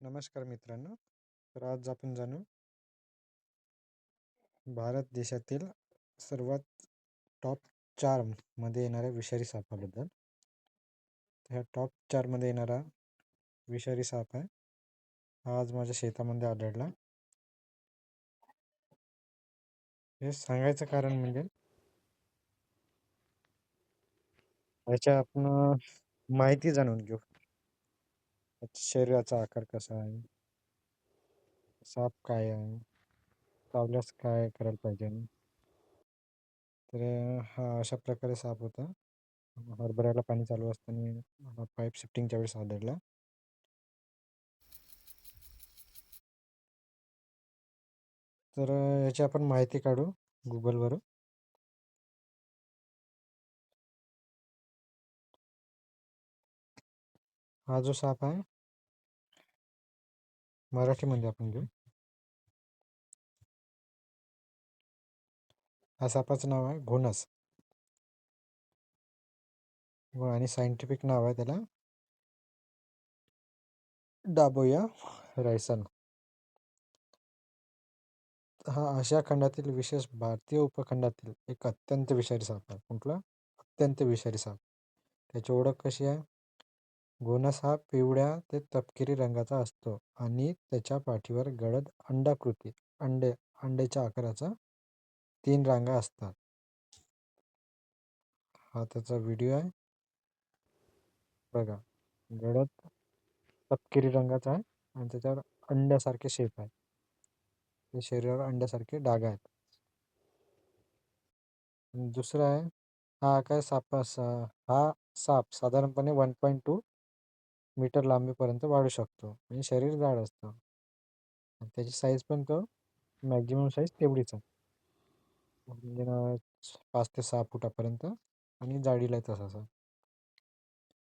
नमस्कार मित्रांनो. तर आज आपण जाणू भारत देशातील सर्वात टॉप चारमध्ये येणाऱ्या विषारी सापाबद्दल. ह्या टॉप चारमध्ये येणारा विषारी साप आहे. हा आज माझ्या शेतामध्ये आढळला. हे सांगायचं कारण म्हणजे याच्या आपण माहिती जाणून घेऊ. शरीराचा आकार कसा आहे? साप काय आहे? चावल्यास काय करायला पाहिजे तर हा अशा प्रकारे साप होता. हरभऱ्याला पाणी चालू असताना पाईप शिफ्टिंगच्या वेळेस आढळला तर याची आपण माहिती काढू गुगलवरून हा जो साप आहे. मराठीमध्ये आपण घेऊ. हा सापाचं नाव आहे घोनस. आणि सायंटिफिक नाव आहे त्याला डाबोया रायसन. हा आशिया खंडातील विशेष भारतीय उपखंडातील एक अत्यंत विषारी साप आहे. कुठला? अत्यंत विषारी साप. त्याची ओळख कशी आहे? गोनस हा पिवळ्या ते तपकिरी रंगाचा असतो आणि त्याच्या पाठीवर गडद अंडाकृती अंडे अंड्याच्या आकाराचा तीन रांगा असतात. हा त्याचा व्हिडिओ आहे. बघा गडद तपकिरी रंगाचा आहे आणि त्याच्यावर अंड्यासारखे शेप आहे. ते शरीरावर अंड्यासारखे डाग आहेत. दुसरा आहे हा आकार साप हा साप साधारणपणे वन पॉईंट टू मीटर लांबीपर्यंत वाढू शकतो. म्हणजे शरीर जाड असतं. त्याची साईज पण तो मॅक्झिमम साईज तेवढीच आहे. म्हणजे पाच ते सहा फुटापर्यंत आणि जाडीला आहे तसा.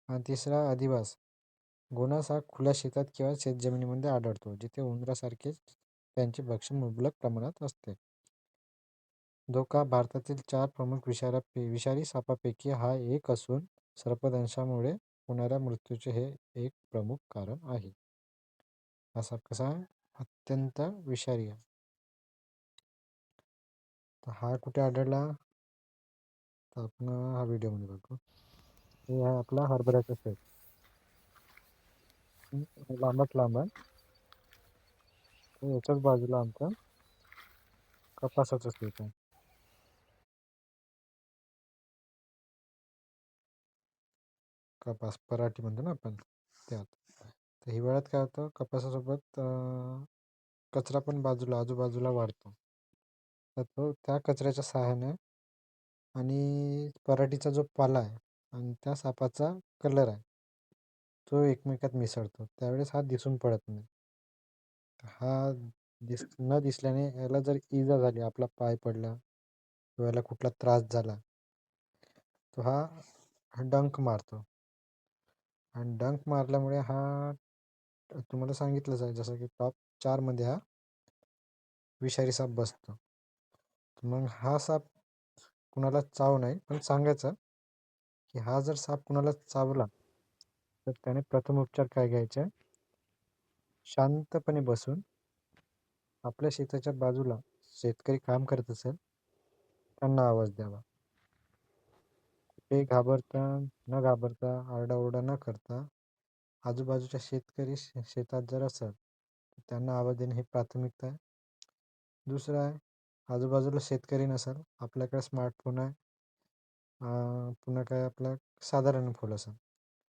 आणि तिसरा अधिवास. गोनास हा खुल्या शेतात किंवा शेतजमिनीमध्ये आढळतो जिथे उंदरासारखेच त्यांचे भक्ष मुबलक प्रमाणात असते. धोका भारतातील चार प्रमुख विषारा विषारी सापापैकी हा एक असून सर्पदंशामुळे होणाऱ्या मृत्यूचे हे एक प्रमुख कारण आहे. हा साप कसा? आहे अत्यंत विषारी आहे. तर हा कुठे आढळला? तर आपण हा व्हिडिओमध्ये बघू. हे आहे आपला हरभऱ्याचा शेत. लांबच लांब आहे. याच्याच बाजूला आमचा कपासाचं शेत आहे. कपास पराठी म्हणतो ना आपण त्यात. तर हिवाळ्यात काय होतं कपासासोबत कचरा पण बाजूला आजूबाजूला वाढतो. तर तो त्या कचऱ्याच्या सहाय्याने आणि पराठीचा जो पाला आहे आणि त्या सापाचा कलर आहे तो एकमेकात मिसळतो. त्यावेळेस हा दिसून पडत नाही. हा दिस न दिसल्याने याला जर इजा झाली आपला पाय पडला किंवा याला कुठला त्रास झाला तो हा डंक मारतो. आणि डंक मारल्यामुळे हा तुम्हाला सांगितलंच आहे जसं की टॉप चारमध्ये हा विषारी साप बसतो. मग हा साप कुणाला चाव नाही पण सांगायचं की हा जर साप कुणाला चावला तर त्याने प्रथम उपचार काय घ्यायचे? शांतपणे बसून आपल्या शेताच्या बाजूला शेतकरी काम करत असेल त्यांना आवाज द्यावा. ते घाबरता न घाबरता आरडाओरडा न करता आजूबाजूच्या शेतकरी शेतात जर असेल तर त्यांना आवाज देणे ही प्राथमिकता आहे. दुसरं आहे आजूबाजूला शेतकरी नसेल आपल्याकडे स्मार्टफोन आहे. पुन्हा काय आपला साधारण फोन असेल.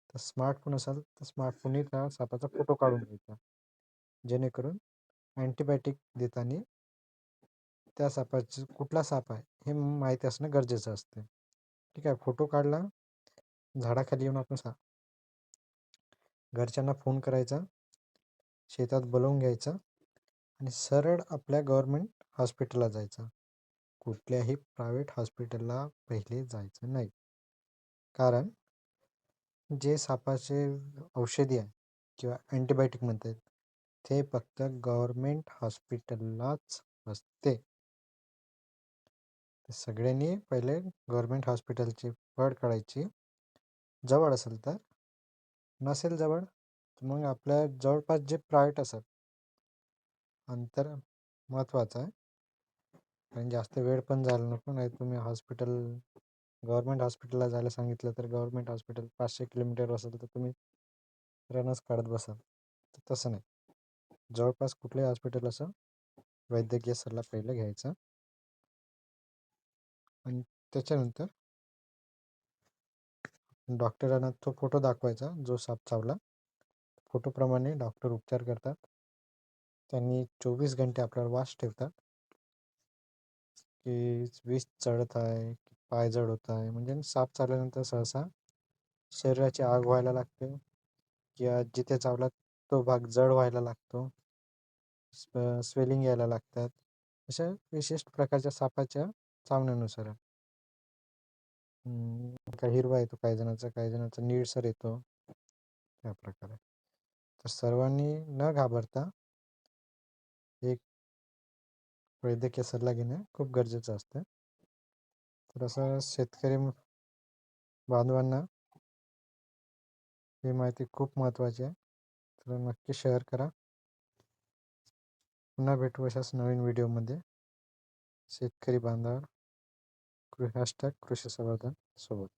तर स्मार्टफोन असेल तर स्मार्टफोनही त्या सापाचा फोटो काढून घ्यायचा. जेणेकरून अँटीबायोटिक देताना त्या सापाचं कुठला साप आहे हे माहिती असणं गरजेचं असते ठीक आहे फोटो काढला. झाडाखाली येऊन आपण सा घरच्यांना फोन करायचा. शेतात बोलवून घ्यायचं आणि सरळ आपल्या गव्हर्मेंट हॉस्पिटलला जायचं. कुठल्याही प्रायव्हेट हॉस्पिटलला पहिले जायचं नाही. कारण जे सापाचे औषधी आहे किंवा अँटीबायोटिक म्हणतात ते फक्त गव्हर्मेंट हॉस्पिटललाच असते. सगळ्यांनी पहिले गव्हर्मेंट हॉस्पिटलची फळ काढायची. जवळ असेल तर. नसेल जवळ तर मग आपल्या जवळपास जे प्रायव्हेट असतात. अंतर महत्त्वाचं आहे. कारण जास्त वेळ पण जायला नको नाही तुम्ही हॉस्पिटल गव्हर्मेंट हॉस्पिटलला जायला सांगितलं तर गव्हर्मेंट हॉस्पिटल पाचशे किलोमीटर असेल तर तुम्ही रनच काढत बसाल. तर तसं नाही. जवळपास कुठलंही हॉस्पिटल असं वैद्यकीय सल्ला पहिलं घ्यायचा. आणि त्याच्यानंतर डॉक्टरांना तो फोटो दाखवायचा जो साप चावला. फोटोप्रमाणे डॉक्टर उपचार करतात. त्यांनी चोवीस घंटे आपल्यावर वास ठेवतात. की वीज चढत आहे पाय जड होत आहे. म्हणजे साप चावल्यानंतर सहसा शरीराची आग व्हायला लागते. किंवा जिथे चावला तो भाग जड व्हायला लागतो. स्वेलिंग यायला लागतात. अशा विशिष्ट प्रकारच्या सापाच्या चावण्यानुसार काही हिरवा येतो काही जणांचा काही जणांचा निळसर येतो. त्या प्रकारे. तर सर्वांनी न घाबरता एक वैद्यकीय सल्ला घेणं खूप गरजेचं असतं. तर असं शेतकरी बांधवांना ही माहिती खूप महत्त्वाची आहे. तर नक्की शेअर करा. पुन्हा भेटू अशाच नवीन व्हिडिओमध्ये. शेतकरी बांधव হ্যাশট্যাগ ক্রুশে সবাদান সবুজ।